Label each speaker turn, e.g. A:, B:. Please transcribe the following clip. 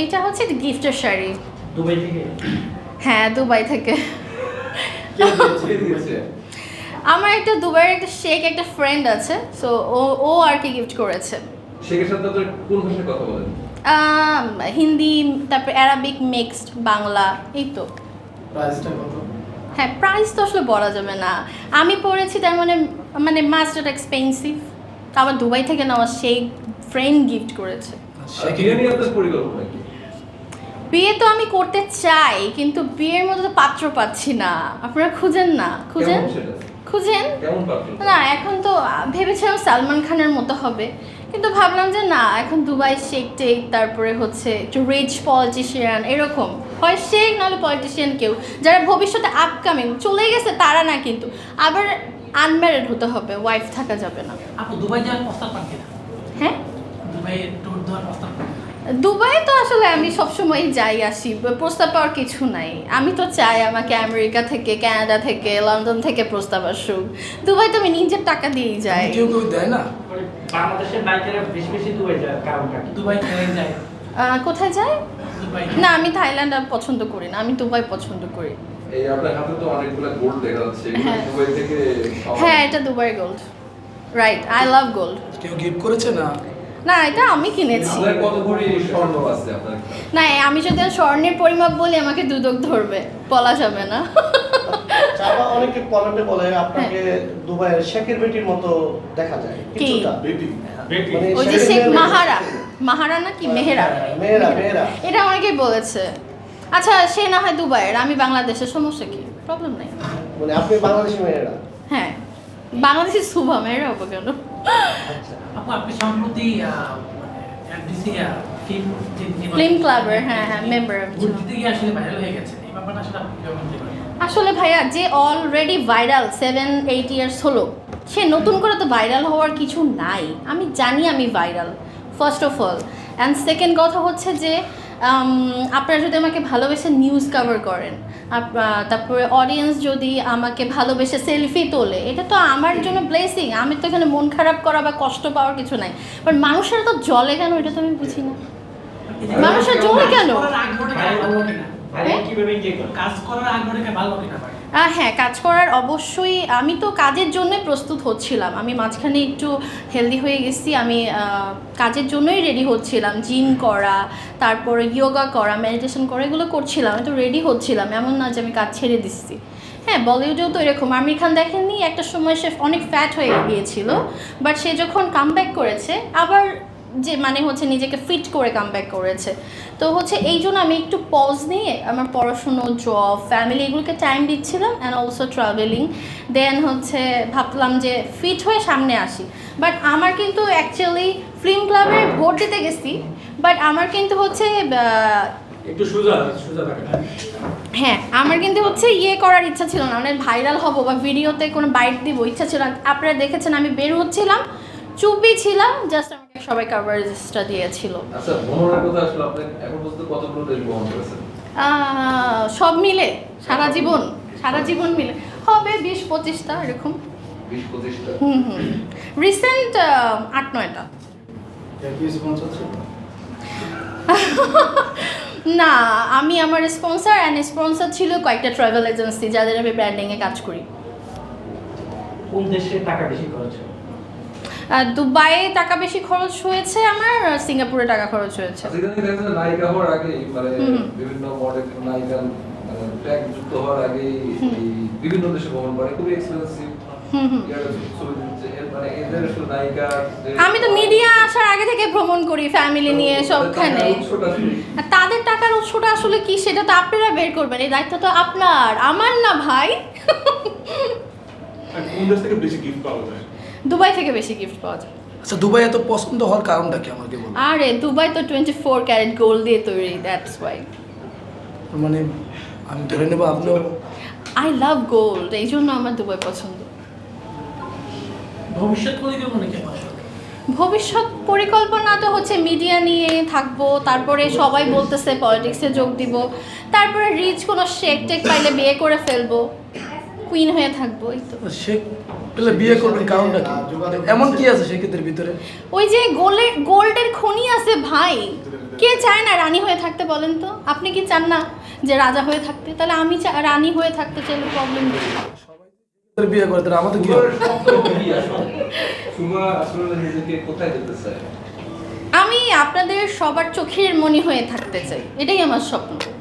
A: এইটা হচ্ছে গিফটের শাড়ি।
B: দুবাই থেকে?
A: হ্যাঁ দুবাই থেকে? আমার একটা দুবাইয়ের একটা শেখ একটা ফ্রেন্ড আছে সো ও ও আর কি গিফট করেছে।
C: শেখের সাথে আপনার কোন ভাষায় কথা বলেন?
A: হিন্দি তারপর অ্যারাবিক মিক্সড বাংলা এই তো।
D: প্রাইসটা কত?
A: হ্যাঁ প্রাইস তো আসলে বলা যাবে না। আমি পড়েছি তার মানে মানে মাস্টার এক্সপেন্সিভ আবার দুবাই থেকে নেওয়া সেই ফ্রেন্ড গিফট করেছে।
C: বিয়ে নিয়ে আপনার পরিকল্পনা কি?
A: বিয়ে তো আমি করতে চাই কিন্তু বিয়ের মতো তো পাত্র পাচ্ছি না। আপনারা খুঁজেন না খুঁজেন? খুঁজেন? না এখন তো ভেবেছিলাম সালমান খানের মতো হবে কিন্তু ভাবলাম যে না এখন দুবাই শেখ টেক তারপরে হচ্ছে একটু রিচ পলিটিশিয়ান এরকম। হয় শেখ নাহলে পলিটিশিয়ান কেউ। যারা ভবিষ্যতে আপকামিং চলে গেছে তারা না কিন্তু। আবার আনম্যারিড হতে হবে ওয়াইফ থাকা যাবে না।
B: আপু দুবাই যাওয়ার প্রস্তাব পান কিনা?
A: হ্যাঁ?
B: দুবাই ট্যুর দেওয়ার প্রস্তাব
A: দুবাই তো আসলে আমি সবসময় যাই আসি। প্রস্তাব পাওয়ার কিছু নাই। আমি তো চাই আমাকে আমেরিকা থেকে কানাডা থেকে লন্ডন থেকে প্রস্তাব আসুক। দুবাই তো আমি নিজের টাকা দিয়েই যাই।
D: কেউ কেউ দেয় না?
E: মানে বাংলাদেশের বাইকেরা বেশি বেশি দুবাই যায় কারণটা কি?
B: দুবাই যায়?
A: কোথায় যাই
B: দুবাই
A: না আমি থাইল্যান্ড আর পছন্দ করি না। আমি দুবাই পছন্দ করি।
C: এই আপনার হাতে তো অনেকগুলো গোল্ড দেখা যাচ্ছে
A: হ্যাঁ।
C: দুবাই থেকে
A: হ্যাঁ এটা Dubai gold right I love gold
D: কেউ গিফট করেছে না?
A: না এটা আমি কিনেছি।
C: আপনার কত ভরি স্বর্ণ আছে আপনার?
A: না আমি যদি স্বর্ণের পরিমাপ বলি আমাকে দুদক ধরবে। বলা যাবে না।
F: চাপা অনেকে কমেন্টে বলে আপনাকে দুবাইয়ের শেখের বেটির মতো দেখা যায়। কিছুটা।
C: বেটি।
E: বেটি।
F: মানে
A: ওই যে শেখ মাহারা। মাহারা না কি? মেহেরা।
F: মেয়েরা মেয়েরা
A: এটা অনেকেই বলেছে। আচ্ছা সে না হয় দুবাইয়ের। আমি বাংলাদেশের সমস্যা কি? প্রবলেম নেই।
F: মানে আপনি বাংলাদেশি মেয়েরা
A: হ্যাঁ। বাংলাদেশের শুভা মেয়েরা হব কেন?
F: আচ্ছা
B: আপু আপনি সম্প্রতি ফিল্ম
A: ফিল্ম ক্লাবের হ্যাঁ হ্যাঁ মেম্বার
B: আসলে ভাইরাল হয়ে গেছে এই ব্যাপারটা আসলে আপনি মনে
A: আসলে ভাইয়া যে already viral seven eight years হলো সে নতুন করে তো ভাইরাল হওয়ার কিছু নাই। আমি জানি আমি viral first of all and second কথা হচ্ছে যে আপনারা যদি আমাকে ভালোবেসে নিউজ কভার করেন তারপরে অডিয়েন্স যদি আমাকে ভালোবেসে সেলফি তোলে, এটা তো আমার জন্য ব্লেসিং আমি তো এখানে মন খারাপ করা বা কষ্ট পাওয়ার কিছু নাই। বাট মানুষের তো জলে কেন? এটা তো আমি বুঝি না। মানুষের জলে কেন?
B: কাজ করার ভালো কিনা
A: হ্যাঁ কাজ করার অবশ্যই আমি তো কাজের জন্যই প্রস্তুত হচ্ছিলাম। আমি মাঝখানে একটু হেলদি হয়ে গেছি, আমি কাজের জন্যই রেডি হচ্ছিলাম। জিম করা, তারপরে ইয়োগা করা মেডিটেশন করা, এগুলো করছিলাম, আমি তো রেডি হচ্ছিলাম। এমন না যে আমি কাজ ছেড়ে দিচ্ছি। হ্যাঁ বলিউডেও তো এরকম। আমির খান দেখেননি, একটা সময় সে অনেক ফ্যাট হয়ে গিয়েছিল বাট সে যখন কামব্যাক করেছে, আবার যে মানে হচ্ছে নিজেকে ফিট করে কামব্যাক করেছে। তো হচ্ছে এই জন্য আমি একটু পজ নিয়ে আমার পড়াশুনো জব ফ্যামিলি এগুলোকে টাইম দিচ্ছিলাম অ্যান্ড অলসো ট্রাভেলিং দেন হচ্ছে ভাবলাম যে ফিট হয়ে সামনে আসি। বাট আমার কিন্তু অ্যাকচুয়ালি ফিল্ম ক্লাবে ভোট দিতে গেছি। বাট আমার কিন্তু হচ্ছে
E: একটু সোজা সোজা
A: হ্যাঁ। আমার কিন্তু হচ্ছে ইয়ে করার ইচ্ছা ছিল না। মানে ভাইরাল হব বা ভিডিওতে কোনো বাইট দিব ইচ্ছা ছিল না। আপনারা দেখেছেন আমি বের হচ্ছিলাম চুপই ছিলাম জাস্ট সবাই কাভারেজটা দিয়েছিল।
C: আচ্ছা ভ্রমণের আসলে আপনি এখন পর্যন্ত কতগুলো দেশ ভ্রমণ করেছেন?
A: সব মিলে সারা জীবন সারা জীবন মিলে। হবে বিশ পঁচিশটা এরকম।
C: বিশ পঁচিশটা?
A: হুম হুম। রিসেন্ট আট নয়টা। না আমি আমার স্পন্সর অ্যান্ড স্পন্সর ছিল কয়েকটা ট্রাভেল এজেন্সি যাদের আমি ব্র্যান্ডিংয়ে কাজ করি।
E: কোন দেশে টাকা বেশি খরচ হয়?
A: দুবাইয়ে টাকা বেশি খরচ হয়েছে আমার সিঙ্গাপুরে টাকা খরচ হয়েছে।
C: আচ্ছা নায়িকা হওয়ার মানে বিভিন্ন মডেল নায়িকা মানে ট্যাগ যুক্ত হওয়ার আগেই বিভিন্ন দেশে ভ্রমণ করে খুবই এক্সপেন্সিভ
A: হুম হুম।
C: ছবি দিচ্ছে এর মানে
A: আমি তো মিডিয়া আসার আগে থেকে ভ্রমণ করি ফ্যামিলি নিয়ে সবখানে।
C: তাদের
A: টাকার উৎসটা আসলে কি সেটা তো আপনারা বের করবেন এই দায়িত্ব তো আপনার। আমার না ভাই।
G: কোন দেশ থেকে বেশি গিফট পাওয়া যায়?
A: দুবাই থেকে বেশি গিফট পাওয়া যায়।
D: আচ্ছা দুবাই এত পছন্দ হওয়ার কারণটা কি আমাকে বলুন
A: আরে দুবাই তো টোয়েন্টি ফোর ক্যারেট গোল্ড দিয়ে তৈরি দ্যাটস ওয়াই
D: মানে আমি ধরে নেব আপনিও
A: আই লাভ গোল্ড এই জন্য আমার দুবাই পছন্দ।
B: ভবিষ্যৎ পরিকল্পনা আসলে
A: ভবিষ্যৎ পরিকল্পনা তো হচ্ছে মিডিয়া নিয়ে থাকব তারপরে সবাই বলতেছে পলিটিক্সে যোগ দিব তারপরে রিচ কোনো শেক টেক পাইলে বিয়ে করে ফেলব কুইন হয়ে থাকব এই তো।
D: সে পেলে বিয়ে করবেন কারণটা কি? এমন কি আছে সেক্ষেত্রে ভিতরে?
A: ওই যে গোল্ডের গোল্ডের খনি আছে ভাই। কে চায় না রানী হয়ে থাকতে বলেন তো? আপনি কি চান না যে রাজা হয়ে থাকতে? তাহলে আমি চা- রানী হয়ে থাকতে চাইলে প্রবলেম নেই
C: বিয়ে তাহলে কি
A: আমি আপনাদের সবার চোখের মনি হয়ে থাকতে চাই। এটাই আমার স্বপ্ন।